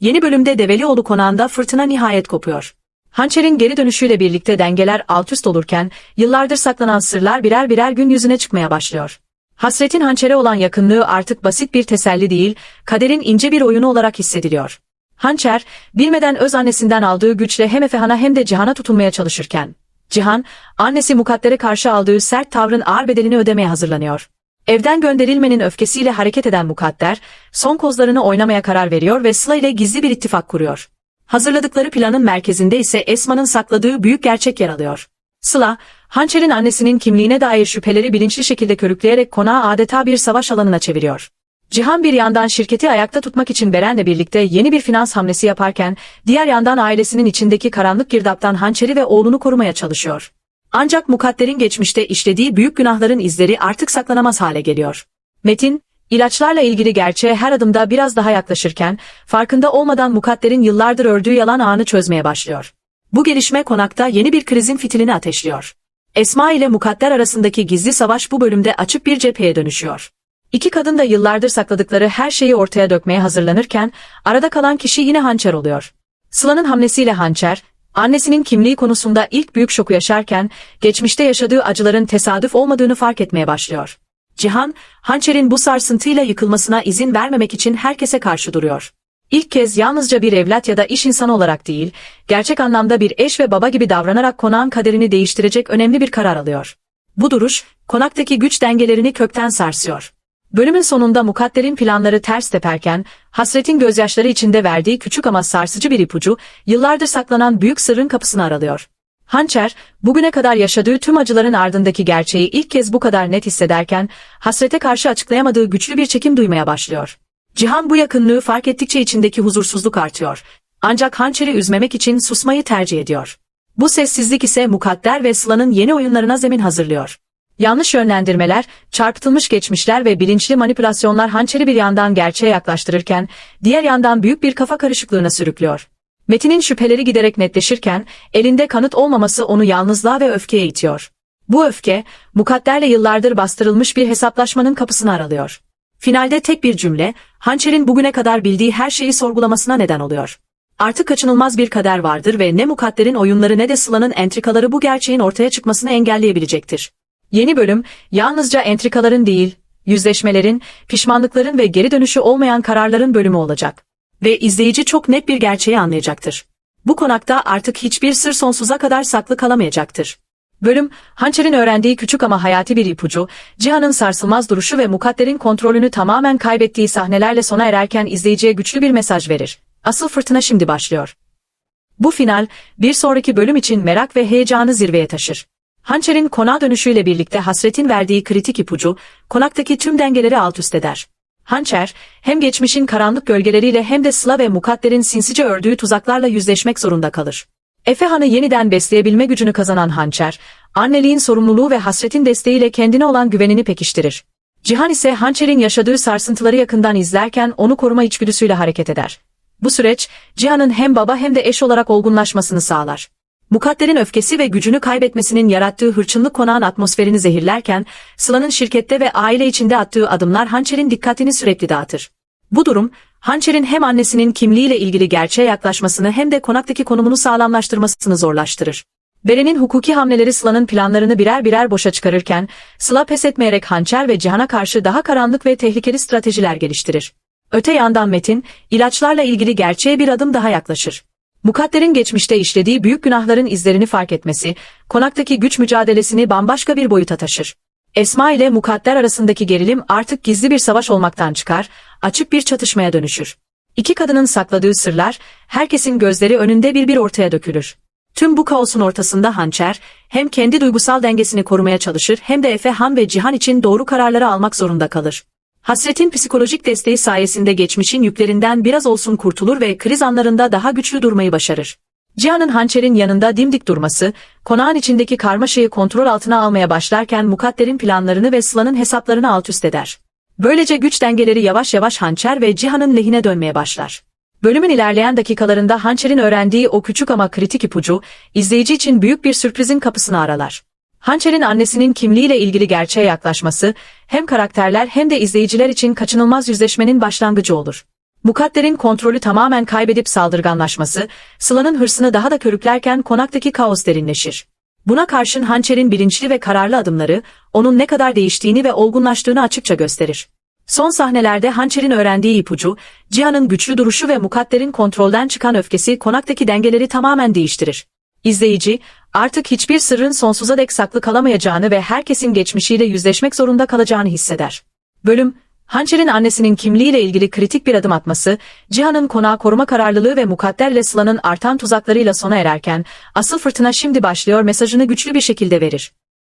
Yeni bölümde Develioğlu konağında fırtına nihayet kopuyor. Hançer'in geri dönüşüyle birlikte dengeler alt üst olurken, yıllardır saklanan sırlar birer birer gün yüzüne çıkmaya başlıyor. Hasret'in hançere olan yakınlığı artık basit bir teselli değil, kaderin ince bir oyunu olarak hissediliyor. Hançer, bilmeden öz annesinden aldığı güçle hem Efehan'a hem de Cihan'a tutunmaya çalışırken, Cihan, annesi Mukadder'e karşı aldığı sert tavrın ağır bedelini ödemeye hazırlanıyor. Evden gönderilmenin öfkesiyle hareket eden Mukadder, son kozlarını oynamaya karar veriyor ve Sıla ile gizli bir ittifak kuruyor. Hazırladıkları planın merkezinde ise Esma'nın sakladığı büyük gerçek yer alıyor. Sıla, Hançer'in annesinin kimliğine dair şüpheleri bilinçli şekilde körükleyerek konağı adeta bir savaş alanına çeviriyor. Cihan bir yandan şirketi ayakta tutmak için Beren'le birlikte yeni bir finans hamlesi yaparken, diğer yandan ailesinin içindeki karanlık girdaptan Hançer'i ve oğlunu korumaya çalışıyor. Ancak Mukadder'in geçmişte işlediği büyük günahların izleri artık saklanamaz hale geliyor. Metin, ilaçlarla ilgili gerçeğe her adımda biraz daha yaklaşırken, farkında olmadan Mukadder'in yıllardır ördüğü yalan ağını çözmeye başlıyor. Bu gelişme konakta yeni bir krizin fitilini ateşliyor. Esma ile Mukadder arasındaki gizli savaş bu bölümde açık bir cepheye dönüşüyor. İki kadın da yıllardır sakladıkları her şeyi ortaya dökmeye hazırlanırken, arada kalan kişi yine Hançer oluyor. Sıla'nın hamlesiyle Hançer, annesinin kimliği konusunda ilk büyük şoku yaşarken, geçmişte yaşadığı acıların tesadüf olmadığını fark etmeye başlıyor. Cihan, Hançer'in bu sarsıntıyla yıkılmasına izin vermemek için herkese karşı duruyor. İlk kez yalnızca bir evlat ya da iş insanı olarak değil, gerçek anlamda bir eş ve baba gibi davranarak konağın kaderini değiştirecek önemli bir karar alıyor. Bu duruş, konaktaki güç dengelerini kökten sarsıyor. Bölümün sonunda Mukadder'in planları ters teperken, hasretin gözyaşları içinde verdiği küçük ama sarsıcı bir ipucu, yıllardır saklanan büyük sırrın kapısını aralıyor. Hançer, bugüne kadar yaşadığı tüm acıların ardındaki gerçeği ilk kez bu kadar net hissederken, hasrete karşı açıklayamadığı güçlü bir çekim duymaya başlıyor. Cihan bu yakınlığı fark ettikçe içindeki huzursuzluk artıyor. Ancak Hançer'i üzmemek için susmayı tercih ediyor. Bu sessizlik ise Mukadder ve Sıla'nın yeni oyunlarına zemin hazırlıyor. Yanlış yönlendirmeler, çarpıtılmış geçmişler ve bilinçli manipülasyonlar hançeri bir yandan gerçeğe yaklaştırırken, diğer yandan büyük bir kafa karışıklığına sürüklüyor. Metin'in şüpheleri giderek netleşirken, elinde kanıt olmaması onu yalnızlığa ve öfkeye itiyor. Bu öfke, mukadderle yıllardır bastırılmış bir hesaplaşmanın kapısını aralıyor. Finalde tek bir cümle, hançerin bugüne kadar bildiği her şeyi sorgulamasına neden oluyor. Artık kaçınılmaz bir kader vardır ve ne mukadderin oyunları ne de Sıla'nın entrikaları bu gerçeğin ortaya çıkmasını engelleyebilecektir. Yeni bölüm, yalnızca entrikaların değil, yüzleşmelerin, pişmanlıkların ve geri dönüşü olmayan kararların bölümü olacak. Ve izleyici çok net bir gerçeği anlayacaktır. Bu konakta artık hiçbir sır sonsuza kadar saklı kalamayacaktır. Bölüm, Hançer'in öğrendiği küçük ama hayati bir ipucu, Cihan'ın sarsılmaz duruşu ve Mukadder'in kontrolünü tamamen kaybettiği sahnelerle sona ererken izleyiciye güçlü bir mesaj verir. Asıl fırtına şimdi başlıyor. Bu final, bir sonraki bölüm için merak ve heyecanı zirveye taşır. Hançer'in konağa dönüşüyle birlikte hasretin verdiği kritik ipucu, konaktaki tüm dengeleri alt üst eder. Hançer, hem geçmişin karanlık gölgeleriyle hem de Sıla ve Mukadder'in sinsice ördüğü tuzaklarla yüzleşmek zorunda kalır. Efe Han'ı yeniden besleyebilme gücünü kazanan Hançer, anneliğin sorumluluğu ve hasretin desteğiyle kendine olan güvenini pekiştirir. Cihan ise Hançer'in yaşadığı sarsıntıları yakından izlerken onu koruma içgüdüsüyle hareket eder. Bu süreç, Cihan'ın hem baba hem de eş olarak olgunlaşmasını sağlar. Mukadder'in öfkesi ve gücünü kaybetmesinin yarattığı hırçınlık konağın atmosferini zehirlerken, Sıla'nın şirkette ve aile içinde attığı adımlar Hançer'in dikkatini sürekli dağıtır. Bu durum, Hançer'in hem annesinin kimliğiyle ilgili gerçeğe yaklaşmasını hem de konaktaki konumunu sağlamlaştırmasını zorlaştırır. Beren'in hukuki hamleleri Sıla'nın planlarını birer birer boşa çıkarırken, Sıla pes etmeyerek Hançer ve Cihan'a karşı daha karanlık ve tehlikeli stratejiler geliştirir. Öte yandan Metin, ilaçlarla ilgili gerçeğe bir adım daha yaklaşır. Mukadder'in geçmişte işlediği büyük günahların izlerini fark etmesi, konaktaki güç mücadelesini bambaşka bir boyuta taşır. Esma ile Mukadder arasındaki gerilim artık gizli bir savaş olmaktan çıkar, açık bir çatışmaya dönüşür. İki kadının sakladığı sırlar, herkesin gözleri önünde bir bir ortaya dökülür. Tüm bu kaosun ortasında Hançer, hem kendi duygusal dengesini korumaya çalışır hem de Efe Han ve Cihan için doğru kararları almak zorunda kalır. Hasretin psikolojik desteği sayesinde geçmişin yüklerinden biraz olsun kurtulur ve kriz anlarında daha güçlü durmayı başarır. Cihan'ın hançerin yanında dimdik durması, konağın içindeki karmaşayı kontrol altına almaya başlarken Mukadder'in planlarını ve Sıla'nın hesaplarını alt üst eder. Böylece güç dengeleri yavaş yavaş hançer ve Cihan'ın lehine dönmeye başlar. Bölümün ilerleyen dakikalarında hançerin öğrendiği o küçük ama kritik ipucu, izleyici için büyük bir sürprizin kapısını aralar. Hançer'in annesinin kimliğiyle ilgili gerçeğe yaklaşması, hem karakterler hem de izleyiciler için kaçınılmaz yüzleşmenin başlangıcı olur. Mukadder'in kontrolü tamamen kaybedip saldırganlaşması, Sıla'nın hırsını daha da körüklerken konaktaki kaos derinleşir. Buna karşın Hançer'in bilinçli ve kararlı adımları, onun ne kadar değiştiğini ve olgunlaştığını açıkça gösterir. Son sahnelerde Hançer'in öğrendiği ipucu, Cihan'ın güçlü duruşu ve Mukadder'in kontrolden çıkan öfkesi konaktaki dengeleri tamamen değiştirir. İzleyici, artık hiçbir sırrın sonsuza dek saklı kalamayacağını ve herkesin geçmişiyle yüzleşmek zorunda kalacağını hisseder. Bölüm, Hançer'in annesinin kimliğiyle ilgili kritik bir adım atması, Cihan'ın konağı koruma kararlılığı ve Mukadder'le Sıla'nın artan tuzaklarıyla sona ererken, asıl fırtına şimdi başlıyor mesajını güçlü bir şekilde verir.